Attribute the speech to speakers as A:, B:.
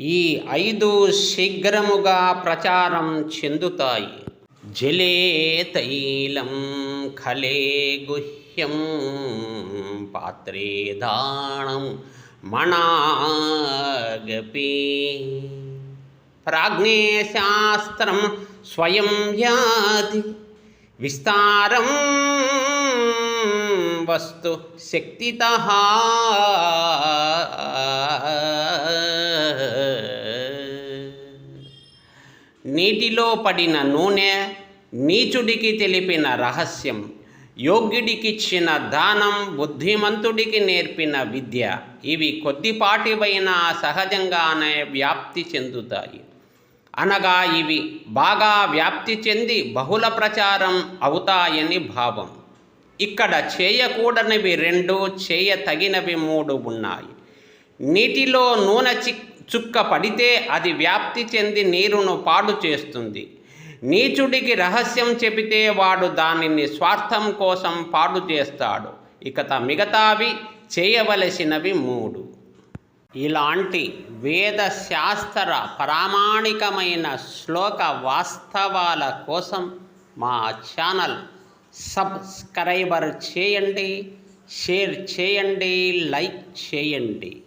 A: ఈ ఐదు శీఘ్రముగా ప్రచారం చెందుతాయి. జలే తైలం ఖలే గుహ్యం పాత్రే దాణం మణాగపి. ప్రాజ్ఞే శాస్త్రం స్వయం యాతి విస్తారం వస్తు శక్తిత నీటిలో పడిన నూనె నీచుడికి తెలిపిన రహస్యం యోగ్యుడికిచ్చిన దానం బుద్ధిమంతుడికి నేర్పిన విద్య. ఇవి కొద్దిపాటివైనా సహజంగానే వ్యాప్తి చెందుతాయి. అనగా ఇవి బాగా వ్యాప్తి చెంది బహుళ ప్రచారం అవుతాయని భావం. ఇక్కడ చేయకూడనివి రెండు చేయ తగినవి మూడు ఉన్నాయి. నీటిలో నూనె చిక్ చుక్క పడితే అది వ్యాప్తి చెంది నీరును పాడు చేస్తుంది. నీచుడికి రహస్యం చెబితే వాడు దానిని స్వార్థం కోసం పాడు చేస్తాడు. ఇక త- మిగతావి చేయవలసినవి మూడు. ఇలాంటి వేద శాస్త్ర ప్రామాణికమైన శ్లోక వాస్తవాల కోసం మా ఛానల్ సబ్స్క్రైబర్ చేయండి షేర్ చేయండి లైక్ చేయండి.